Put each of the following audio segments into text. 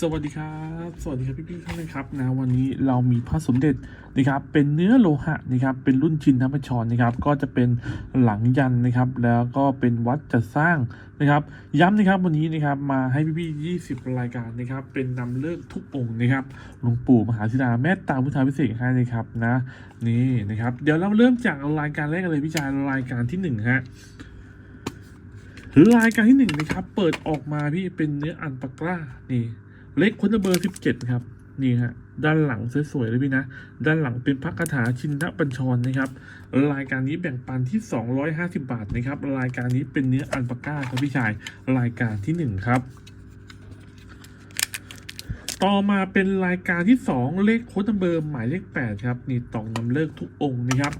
สวัสดีครับ สวัสดีครับพี่ๆท่านนะครับนะวันนี้เรามีพระสมเด็จนะครับเป็นเนื้อโลหะนะครับเป็นรุ่นชินทัพชรนะครับ ก็จะเป็นหลังยันนะครับ แล้วก็เป็นวัดจัดสร้างนะครับ ย้ำนะครับวันนี้นะครับมาให้พี่ๆ20รายการนะครับ เป็นนำเลิกทุกองค์นะครับหลวงปู่มหาศิลาแม่ตาพุทธาพิเศษให้นะครับนะนี่นะครับ เดี๋ยวเราเริ่มจากรายการแรกกันเลยพี่ชายรายการที่หนึ่งฮะรายการที่หนึ่งนะครับ เปิดออกมาพี่เป็นเนื้ออันปากล้านี่ เล็กคนเบอร์สิบเจ็ดครับนี่ฮะด้านหลังสวยๆเลยพี่นะ ด้านหลังเป็นพระคาถาชินทบัญชรนะครับ รายการนี้แบ่งปันที่ 250 บาทนะครับ รายการนี้เป็นเนื้ออันปาก้าครับพี่ชาย รายการที่หนึ่งครับ ต่อมาเป็นรายการที่ 2 เลขโค้ดนัมเบอร์หมายเลข8ครับ นี่ตองนำเลิกทุกองค์นะครับ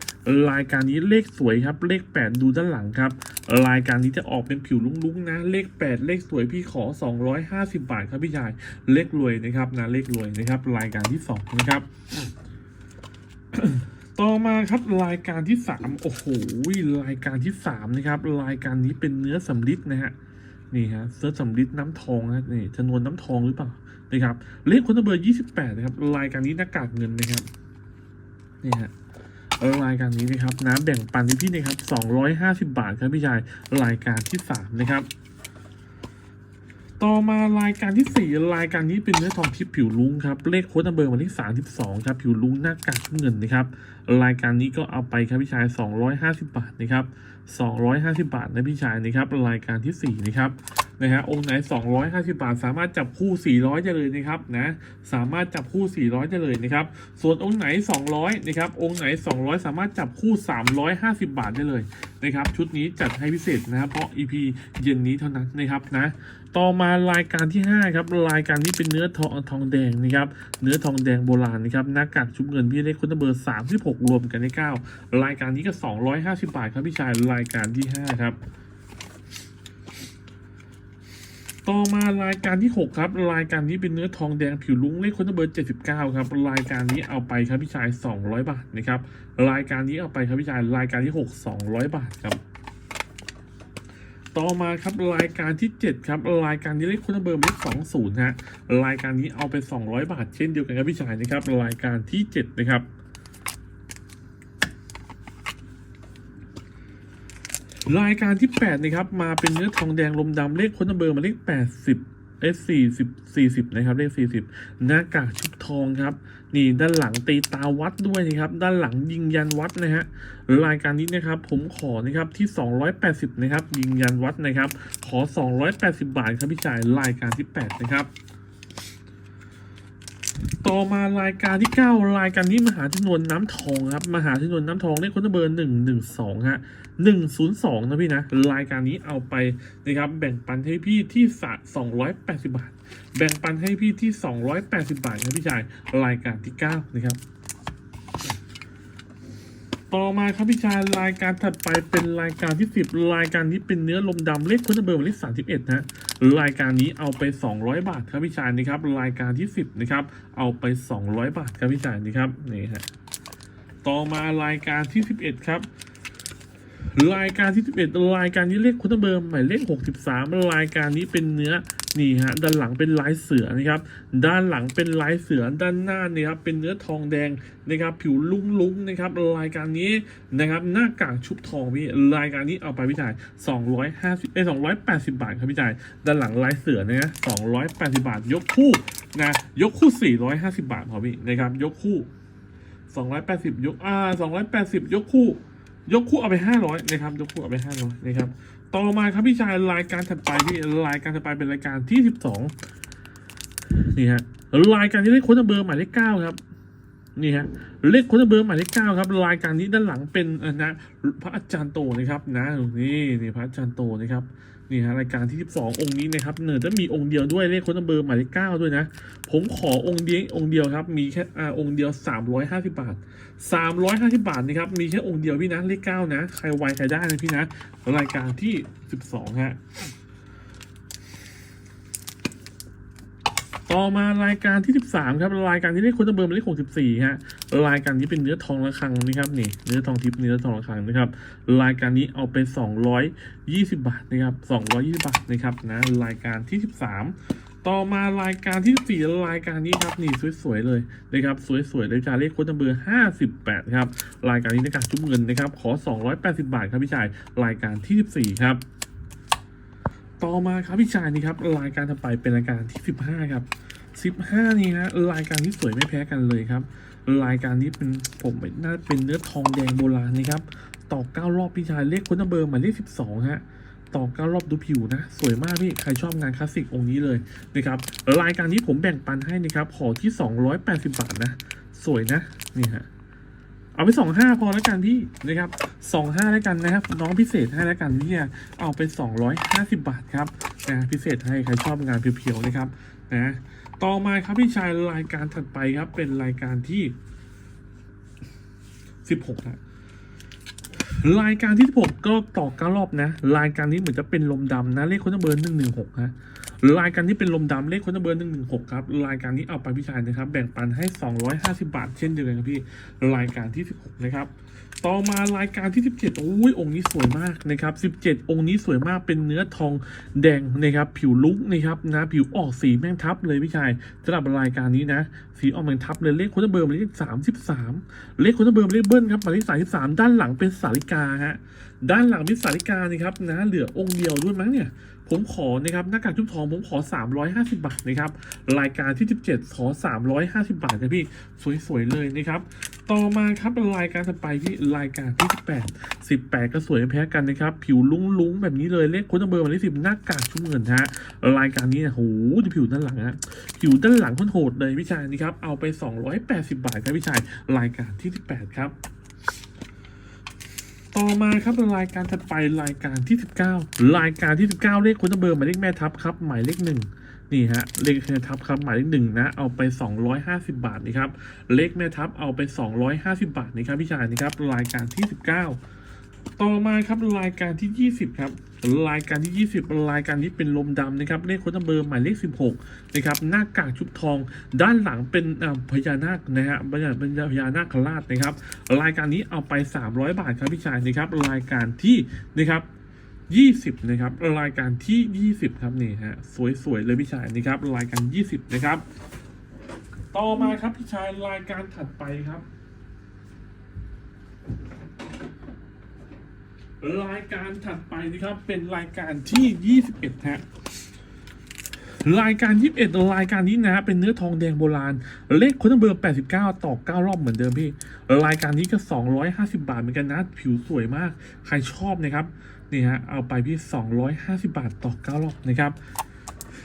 รายการนี้เลขสวยครับ เลข 8 ดูด้านหลังครับ รายการนี้จะออกเป็นผิวลุ้งๆนะ เลข 8 เลขสวยพี่ขอ 250 บาทครับพี่ชาย เลขรวยนะครับนะเลขรวยนะครับ รายการที่2นะครับต่อมาครับรายการที่ 3 โอ้โหรายการที่ 3 นะครับ รายการนี้เป็นเนื้อสำลิดนะฮะนี่ฮะเสื้อสำลิดน้ำทองนะนี่จำนวนน้ำทองหรือเปล่านะครับเลขคนเบอร์ 28 นะครับ รายการนี้หน้ากากเงินนะครับนี่ฮะ รายการนี้นะครับ น้ำแบ่งปันที่พี่นะครับ250บาทครับพี่ชายรายการที่3นะครับ ต่อมารายการที่4รายการนี้เป็นเนื้อทองทิพย์ผิวลุงครับเลขโค้ดนัมเบอร์วันที่32ครับผิวลุงหน้ากากเงินนะครับ รายการนี้ก็เอาไปครับพี่ชาย250บาทนะครับ250บาทนะพี่ชายนะครับ รายการที่4นะครับ นะฮะองค์ไหน 250 บาท สามารถจับคู่ 400ได้เลยนะครับนะสามารถจับคู่ 400ได้เลยนะครับส่วนองค์ไหน 200นะครับองค์ไหน 200 สามารถจับคู่ 350 บาทได้เลยนะครับชุดนี้จัดให้พิเศษนะครับเพราะ EP เย็นนี้เท่านั้นนะครับนะต่อมารายการที่ 5 ครับ รายการนี้เป็นเนื้อทองทองแดงนะครับ เนื้อทองแดงโบราณนะครับหน้ากากชุบเงินพี่เล็กคุณเบอร์ 36 รวมกันได้9รายการนี้ก็ 250 บาทครับพี่ชายรายการที่ 5 ครับ ต่อมารายการที่ 6 ครับ รายการนี้เป็นเนื้อทองแดงผิวลุ้งเลขคนเบอร์ 79 ครับ รายการนี้เอาไปครับพี่ชาย 200 บาทนะครับ รายการนี้เอาไปครับพี่ชาย รายการที่ 6 200 บาทครับ ต่อมาครับรายการที่ 7 ครับ รายการนี้เลขคนเบอร์เลข20 ฮะ รายการนี้เอาไป 200 บาท เช่นเดียวกันครับพี่ชายนะครับ รายการที่ 7 นะครับ รายการที่ 8 นะครับ มาเป็นเนื้อทองแดงลมดำเลขคนเบอร์มาเลข 80 เอสสี่สิบสี่สิบนะครับ เลขสี่สิบหน้ากากชุบทองครับ นี่ด้านหลังตีตาวัดด้วยนะครับ ด้านหลังยิงยันวัดนะฮะรายการนี้นะครับ ผมขอนะครับที่ 280 นะครับ ยิงยันวัดนะครับ ขอ 280 บาทครับพี่ชายรายการที่ 8 นะครับ ต่อมารายการที่ 9 รายการนี้มหาชนวนน้ำทองครับมหาชนวนน้ำทองเลขคนเบอร์112ฮะ102 นะพี่นะ รายการนี้เอาไปนะครับแบ่งปันให้พี่ที่สะ280 บาท แบ่งปันให้พี่ที่ 280 บาทครับพี่ชายรายการที่ 9 นะครับต่อมาครับพี่ชายรายการถัดไปเป็นรายการที่ 10 รายการนี้เป็นเนื้อลมดำเลขคุณเบอร์หมายเลข31นะ รายการนี้เอาไป 200 บาทครับพี่ชายนะครับ รายการที่ 10นะครับเอาไป 200 บาทครับพี่ชายนะครับนี่ฮะต่อมารายการที่ 11 ครับรายการที่ 11 รายการนี้เลขคุณเบอร์หมายเลข 63 รายการนี้เป็นเนื้อ นี่ฮะด้านหลังเป็นลายเสือนะครับ ด้านหลังเป็นลายเสือด้านหน้าเนี่ยครับเป็นเนื้อทองแดงนะครับ ผิวลุ้งๆนะครับรายการนี้นะครับหน้ากากชุบทองพี่รายการนี้เอาไปพี่จ่าย250เอ้ย280 บาทครับพี่จ่ายด้านหลังลายเสือนะ280 บาท ยกคู่นะยกคู่ 450 บาทพอพี่นะครับยกคู่ 280 ยกอ่า280 ยกคู่ ยกคู่เอาไป500นะครับ ยกคู่เอาไป500นะครับ ต่อมาครับพี่ชายรายการถัดไปพี่รายการถัดไปเป็นรายการที่12นี่ฮะรายการที่เลขค้นเบอร์หมายเลข9ครับนี่ฮะเลขค้นเบอร์หมายเลข9ครับ รายการนี้ด้านหลังเป็นนะพระอาจารย์โตนะครับนะนี่นี่พระอาจารย์โตนะครับ นี่ฮะรายการที่ 12 องค์นี้นะครับเนื่อจะมีองค์เดียวด้วยเลขค้นเบอร์หมายเลขเก้าด้วยนะ ผมขอองค์เดียวองค์เดียวครับมีแค่อ่าองค์เดียว 350 บาท 350 บาทนะครับมีแค่องค์เดียวพี่นะเลขเก้านะ ใครไวใครได้นะพี่นะรายการที่ 12 ฮะ ต่อมารายการที่ 13 ครับ รายการที่เลขคนเบอร์หมายเลข64ฮะรายการนี้เป็นเนื้อทองระฆังนะครับนี่เนื้อทองทิพย์เนื้อทองระฆังนะครับรายการนี้เอาไป 220 บาทนะครับ220 บาทนะครับนะรายการที่ 13ต่อมารายการที่สี่รายการนี้ครับนี่สวยๆเลยนะครับสวยๆเลยจาเลขโค้ดนัมเบอร์ห้าสิบแปดครับรายการนี้ในการจุ้มเงินนะครับขอสองร้อยแปดสิบาทครับพี่ชายรายการที่สิบสี่ครับ ต่อมาครับพี่ชายนี่ครับรายการต่อไปเป็นรายการที่สิบห้าครับสิบห้านี่ฮะรายการที่สวยไม่แพ้กันเลยครับ รายการนี้เป็นผมน่าเป็นเนื้อทองแดงโบราณนะครับต่อเก้ารอบพี่ชายเลขค้นเบอร์หมายเลขสิบสองฮะต่อเก้ารอบดูผิวนะ สวยมากพี่ ใครชอบงานคลาสสิกองค์นี้เลยนะครับรายการนี้ผมแบ่งปันให้นะครับขอที่ 280 บาทนะ สวยนะนี่ฮะ เอาไป25พอแล้วกันพี่นะครับ25แล้วกันนะครับน้องพิเศษให้แล้วกันเนี่ยเอาไป250บบาทครับนะพิเศษให้ใครชอบงานเพียวๆนะครับนะต่อมาครับพี่ชายรายการถัดไปครับเป็นรายการที่16นะรายการที่ผมก็ต่อก้ารอบนะ รายการนี้เหมือนจะเป็นลมดำนะเลขคนเบอร์หนึ่งหนึ่งหกฮะ รายการนี้เป็นลมดำเลขคนเบอร์หนึ่งหนึ่งหกครับรายการนี้เอาไปพี่ชายนะครับ แบ่งปันให้สองร้อยห้าสิบาท เช่นเดียวกันครับพี่รายการที่สิบหกนะครับต่อมารายการที่สิบเจ็ดโอ้ยองค์นี้สวยมากนะครับสิบเจ็ดองค์นี้สวยมากเป็นเนื้อทองแดงนะครับผิวลุกนะครับนะผิวออกสีแม่งทับเลยพี่ชายสำหรับรายการนี้นะสีออกแม่งทับเลยเลขคนเบอร์มเลขสามสิบสามเลขคนเบอร์มเลขเบิ้ลครับหมายเลขสามสิบสามด้านหลังเป็นสาริกาฮะด้านหลังเป็นสาริกานี่ครับนะเหลือองค์เดียวด้วยมั้งเนี่ยผมขอนะครับหน้ากากชุบทองผมขอ 350 บาทนะครับรายการที่ 17 ขอ 350 บาทนะพี่สวยๆเลยนะครับ ต่อมาครับรายการต่อไปที่รายการที่ 18 18 ก็สวยไม่แพ้กันนะครับ ผิวลุ้งๆ แบบนี้เลยเลขคนเบอร์หมายเลขสิบหน้ากากชุ่มเงินฮะรายการนี้นะโหดูผิวด้านหลังฮะผิวด้านหลังคนโหดเลยพี่ชายนี่ครับเอาไป 280 บาทครับพี่ชายรายการที่ 18 ครับต่อมาครับรายการถัดไปรายการที่ 19 รายการที่ 19 เลขคนเบอร์หมายเลขแม่ทัพครับหมายเลขหนึ่ง นี่ฮะเลขแม่ทัพครับหมายเลขหนึ่งนะเอาไป 250 บาทนี่ครับเลขแม่ทัพเอาไป 250 บาทนี่ครับพี่ชายนี่ครับรายการที่ 19 ต่อมาครับรายการที่ 20 ครับรายการที่ 20 รายการนี้เป็นลมดำนะครับเลขคนเบอร์หมายเลข 16 นะครับหน้ากากชุบทอง ด้านหลังเป็นพญานาคนะฮะพญาเป็นพญานาคราชนะครับ รายการนี้เอาไป 300 บาทครับพี่ชายนะครับรายการที่นะครับ 20 นะครับ รายการที่ 20 ครับนี่ฮะสวยๆเลยพี่ชายนะครับ รายการ 20 นะครับ ต่อมาครับพี่ชายรายการถัดไปครับ รายการถัดไปนะครับเป็นรายการที่ 21ฮะ รายการ 21 รายการนี้นะฮะเป็นเนื้อทองแดงโบราณ เลขคนเบอร์ 89 ต่อ 9 รอบเหมือนเดิมพี่ รายการนี้ก็ 250 บาทเหมือนกันนะ ผิวสวยมาก ใครชอบนะครับ นี่ฮะ เอาไปพี่ 250 บาทต่อ 9 รอบนะครับ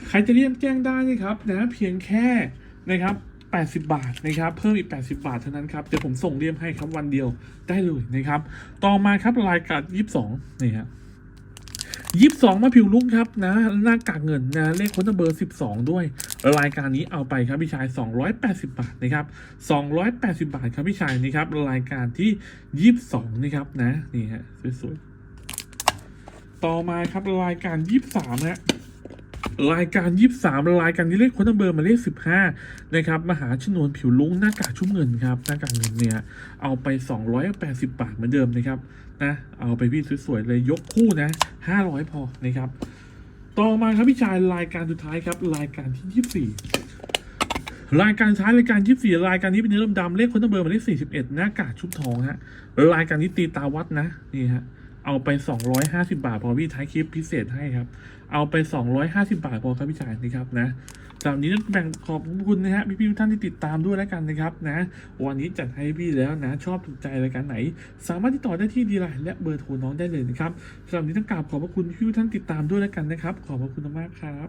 ใครจะเรียกแจ้งได้นะครับนะเพียงแค่นะครับ80 บาทนะครับ เพิ่มอีก 80 บาทเท่านั้นครับ เดี๋ยวผมส่งเรียมให้ครับวันเดียวได้เลยนะครับ ต่อมาครับรายการ 22 นี่ฮะ ยี่สิบสองมาผิวลุกครับนะหน้ากากเงินนะเลขคนเบอร์สิบสองด้วย รายการนี้เอาไปครับพี่ชายสองร้อยแปดสิบาทนะครับสองร้อยแปดสิบาทครับพี่ชายนะครับรายการที่ยี่สิบสองนะครับนะนี่ฮะสวยๆต่อมาครับรายการยี่สิบสามนะ รายการยี่สามรายการนี้เลขคนเบอร์มาเลขสิบห้านะครับ มหาชนวนผิวลุงหน้ากากชุ่มเงินครับ หน้ากากเงินเนี่ย เอาไปสองร้อยแปดสิบาทเหมือนเดิมนะครับ นะ เอาไปพี่สวยๆ เลยยกคู่นะห้าร้อยพอนะครับ ต่อมาครับพี่ชายรายการสุดท้ายครับ รายการที่ยี่สี่รายการท้ายรายการยี่สี่รายการนี้เป็นเนื้อดำๆเลขคนเบอร์มาเลขสี่สิบเอ็ดหน้ากากชุบทองฮะ รายการนี้ตีตาวัดนะ นี่ฮะ เอาไปสองร้อยห้าสิบาท พอพี่ท้ายคลิปพิเศษให้ครับ เอาไปสองร้อยห้าสิบาทพอครับพี่ชายนะครับนะสำหรับวันนี้แบ่งขอบคุณนะฮะพี่ๆทุกท่านที่ติดตามด้วยแล้วกันนะครับนะ วันนี้จัดให้พี่แล้วนะ ชอบถูกใจรายการไหน สามารถติดต่อได้ที่ดีไลน์และเบอร์โทรน้องได้เลยนะครับสำหรับนี้ต้องกราบขอบพระคุณพี่ๆทุกท่านติดตามด้วยแล้วกันนะครับ ขอบพระคุณมากครับ